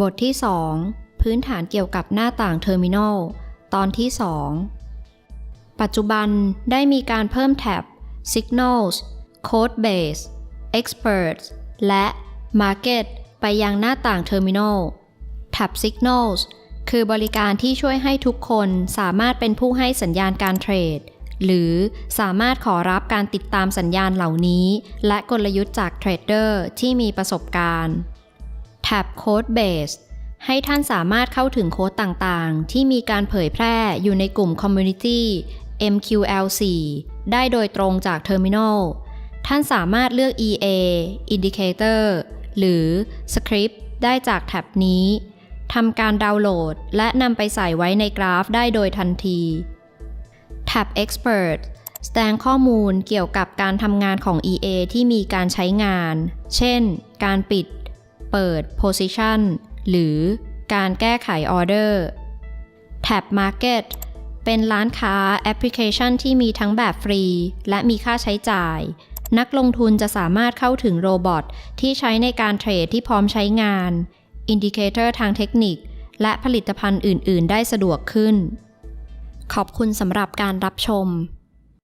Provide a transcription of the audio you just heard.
บทที่ 2 พื้นฐานเกี่ยวกับหน้าต่างเทอร์มินอล ตอนที่ 2 ปัจจุบันได้มีการเพิ่มแท็บ Signals Code Base Experts และ Market ไปยังหน้าต่างเทอร์มินอลแท็บ Signals คือบริการที่ช่วยให้ทุกคนสามารถเป็นผู้ให้สัญญาณการเทรด หรือสามารถขอรับการติดตามสัญญาณเหล่านี้ และกลยุทธ์จากเทรดเดอร์ที่มีประสบการณ์ แท็บ Code Base ให้ท่านสามารถเข้าถึงโค้ดต่างๆ ที่มีการเผยแพร่อยู่ในกลุ่ม Community MQL4 ได้โดยตรงจาก Terminal ท่านสามารถเลือก EA Indicator หรือ Script ได้จากแท็บนี้ทำการดาวน์โหลด และนำไปใส่ไว้ในกราฟได้โดยทันทีแท็บ Expert แสดงข้อมูลเกี่ยวกับการทำงานของ EA ที่มีการใช้งาน เช่น การปิด เปิด Position หรือการแก้ไขออเดอร์แท็บ Market เป็นร้านค้าแอปพลิเคชันที่มีทั้งแบบฟรี และมีค่าใช้จ่าย นักลงทุนจะสามารถเข้าถึงโรบอทที่ใช้ในการเทรดที่พร้อมใช้งาน อินดิเคเตอร์ทางเทคนิค และผลิตภัณฑ์อื่น ๆ ได้สะดวกขึ้น ขอบคุณสำหรับการรับชม